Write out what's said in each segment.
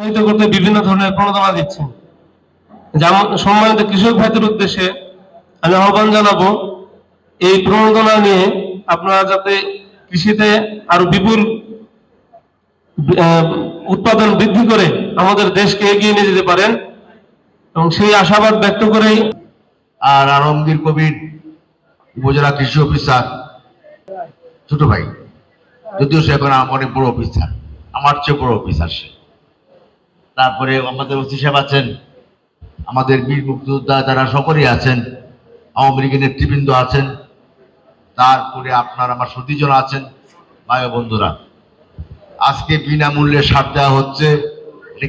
উৎসাহিত করতে বিভিন্ন ধরনের প্রণোদনা দিচ্ছেন। যেমন সম্মানিত কৃষক ভাইদের উদ্দেশ্যে আমি আহ্বান জানাব, এই প্রণোদনা নিয়ে আপনারা যাতে কৃষিতে আরও বিপুল উৎপাদন বৃদ্ধি করে আমাদের দেশকে এগিয়ে নিয়ে যেতে পারেন এবং সেই আশাবাদ ব্যক্ত করেই আর আলমগীর কবির উপজেলা কৃষি অফিসার, ছোট ভাই, যদিও সে এখন অনেক বড় অফিসার, আমার চেয়ে বড় অফিসার সে। তারপরে আমাদের ওসি সাহেব আছেন, আমাদের বীর মুক্তিযোদ্ধা যারা সকলেই আছেন, আওয়ামী লীগের নেতৃবৃন্দ আছেন, তারপরে আপনার আমার সতীজন আছেন, ভাই বন্ধুরা। আজকে বিনামূল্যে সার দেওয়া হচ্ছে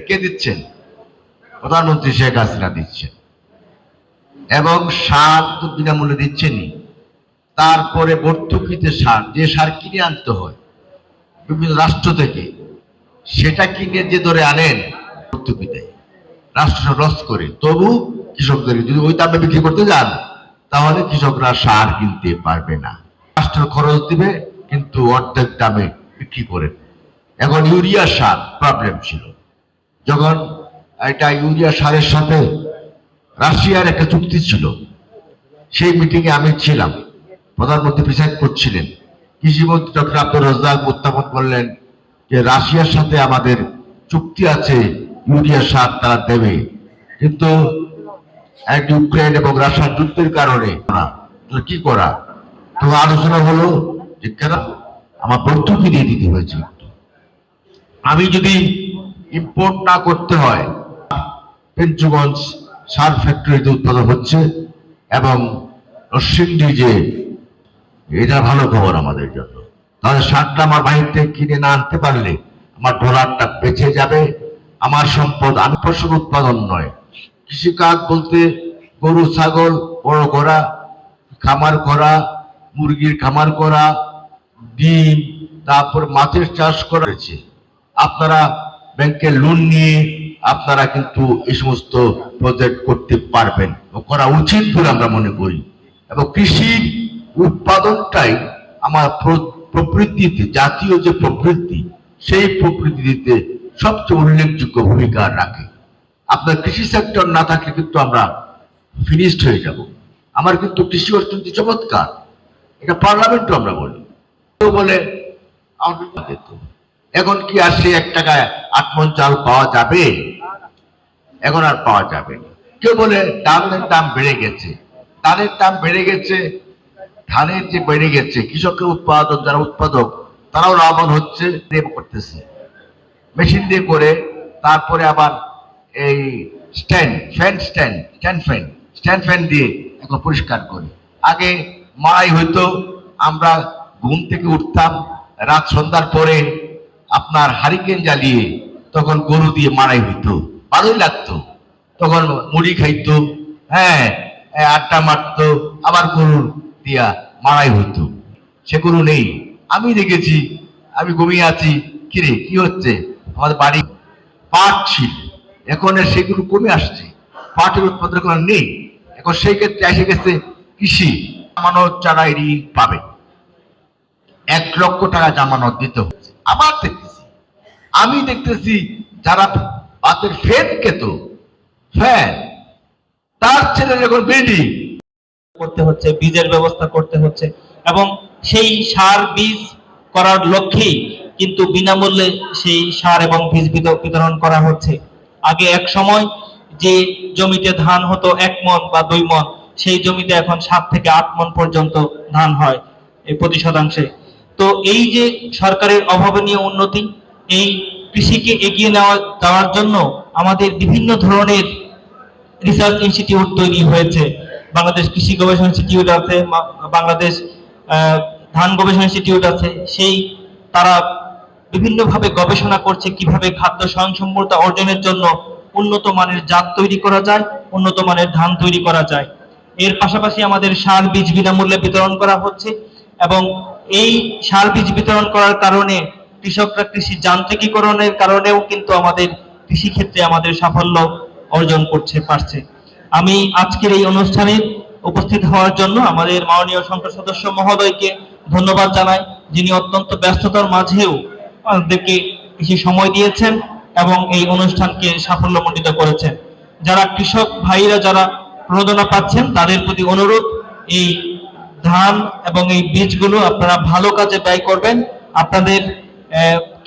কে দিচ্ছেন? প্রধানমন্ত্রী শেখ হাসিনা দিচ্ছেন। এবং সার তো বিনামূল্যে দিচ্ছেনই। তারপরে ভর্তুকিতে সার, যে সার কিনে আনতে হয়, বিভিন্ন রাষ্ট্র থেকে, সেটা কিনে যে ধরে আনেন দেয় রাষ্ট্র লস করে। তবু যদি ওই দামে বিক্রি করতে যান, তাহলে কৃষকরা সার কিনতে পারবে না। রাষ্ট্র খরচ দিবে, কিন্তু অর্ধেক দামে বিক্রি করে এখন ইউরিয়া সার প্রবলেম ছিল। যখন এটা ইউরিয়া সারের সাথে রাশিয়ার একটা চুক্তি ছিল, সেই মিটিং এ আমি ছিলাম। প্রধানমন্ত্রী প্রিসাইড করছিলেন। কৃষিমন্ত্রী ডক্টর আব্দুল রাজ্জাক উত্থাপন করলেন যে, রাশিয়ার সাথে আমাদের চুক্তি আছে ইউরিয়া সার তারা দেবে। কিন্তু ইউক্রেন এবং রাশিয়ার যুদ্ধের কারণে কি করা? তো আলোচনা হলো যে কেন? আমার ভর্তুকি দিয়ে দিতে হয়েছে আমি যদি ইম্পোর্ট না করতে হয় পেঞ্চুগঞ্জ সার ফ্যাক্টরিতে উৎপাদন হচ্ছে এবং রসিন্ডি যে, এটা ভালো খবর আমাদের জন্য। তাহলে সারটা আমার বাহির কিনে না আনতে পারলে আমার ডলারটা বেঁচে যাবে। আমার সম্পদ ফসল উৎপাদন নয়। কৃষিকাজ বলতে গরু, ছাগল, বড় করা খামার করা, মুরগির খামার করা, ডিম, তারপর মাছের চাষ করা হয়েছে। আপনারা ব্যাংকের লোন নিয়ে আপনারা কিন্তু এই সমস্ত প্রজেক্ট করতে পারবেন। করা উচিত বলে আমরা মনে করি। এবং কৃষির উৎপাদনটাই আমার প্র- প্রবৃত্তিতে, জাতীয় যে প্রবৃত্তি, সেই প্রবৃত্তিতে সবচেয়ে উল্লেখযোগ্য ভূমিকা রাখে। আপনার কৃষি সেক্টর না থাকলে কিন্তু আমরা ফিনিশড হয়ে যাব। আমার কিন্তু কৃষি অর্থনীতি চমৎকার। এটা পার্লামেন্টও আমরা বলি। বলে এখন কি আর সে এক টাকায় আট মন চাল পাওয়া যাবে? এখন আর পাওয়া যাবে কেউ বলে ডালের দাম বেড়ে গেছে। ধানের দাম বেড়ে গেছে, ধানের যে বেড়ে গেছে, কৃষকের উৎপাদন, যারা উৎপাদক, তারাও লাভবান হচ্ছে করতেছে। মেশিন দিয়ে করে তারপরে আবার এই stand, fan stand stand fan stand fan দিয়ে এখন পরিষ্কার করে। আগে মাই হইতো, আমরা ঘুম থেকে উঠতাম, রাত সন্ধ্যার পরে আপনার হারিকেন জ্বালিয়ে তখন গরু দিয়ে মারাই হইতো ভালোই লাগতো। তখন মুড়ি খাইতো হ্যাঁ আড্ডা মারতো, আবার গরু দিয়া মারাই হইতো। সে গরু নেই। আমি দেখেছি, আমি ঘুমিয়ে আছি, কিরে, কি হচ্ছে? আমাদের বাড়ি পাট ছিল। এখন সেগুলো কমে আসছে। পাটের উৎপাদন এখন নেই। এখন সেই ক্ষেত্রে এসে গেছে কৃষি। জামানত চারা ঋণ পাবে, এক লক্ষ টাকা জামানত দিতে হচ্ছে। আবার দেখতেছি, আমি দেখতেছি যারা হাতের ফ্যান কেত, ফ্যান, তার ছেলে যখন বিল্ডিং করতে হচ্ছে, বীজের ব্যবস্থা করতে হচ্ছে, এবং সেই সার বীজ করার লক্ষ্যেই কিন্তু বিনামূল্যে সেই সার এবং বীজ বিত- বিতরণ করা হচ্ছে। আগে এক সময় যে জমিতে ধান হতো এক মন বা দুই মন, সেই জমিতে এখন সাত থেকে আট মন পর্যন্ত ধান হয় এই প্রতি শতাংশে তো এই যে সরকারের অভাবনীয় উন্নতি, এই কৃষিকে এগিয়ে নেওয়া যাওয়ার জন্য আমাদের বিভিন্ন ধরনের রিসার্চ ইনস্টিটিউট তৈরি হয়েছে। বাংলাদেশ কৃষি গবেষণা ইনস্টিটিউট আছে বাংলাদেশ ধান গবেষণা ইনস্টিটিউট আছে। সেই তারা বিভিন্নভাবে গবেষণা করছে কীভাবে খাদ্য স্বয়ংসম্পূর্ণতা অর্জনের জন্য উন্নত মানের জাত তৈরি করা যায়, উন্নত মানের ধান তৈরি করা যায়। এর পাশাপাশি আমাদের সার বীজ বিনামূল্যে বিতরণ করা হচ্ছে এবং এই সার বীজ বিতরণ করার কারণে কৃষকরা কৃষি যান্ত্রিকীকরণের কারণেও কিন্তু আমাদের কৃষি ক্ষেত্রে আমাদের সাফল্য অর্জন করছে, পারছে। আমি আজকের এই অনুষ্ঠানে উপস্থিত হওয়ার জন্য আমাদের মাননীয় সংসদ সদস্য মহোদয়কে ধন্যবাদ জানাই, যিনি অত্যন্ত ব্যস্ততার মাঝেও আমাদেরকে কিছু সময় দিয়েছেন এবং এই অনুষ্ঠানকে সাফল্যমণ্ডিত করেছেন। যারা কৃষক ভাইরা যারা প্রণোদনা পাচ্ছেন, তাদের প্রতি অনুরোধ, এই ধান এবং এই বীজগুলো আপনারা ভালো কাজে ব্যয় করবেন, আপনাদের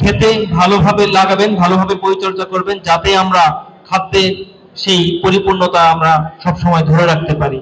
খেতে ভালোভাবে লাগাবেন, ভালোভাবে পরিচর্যা করবেন, যাতে আমরা খাদ্যে সেই পরিপূর্ণতা আমরা সবসময় ধরে রাখতে পারি।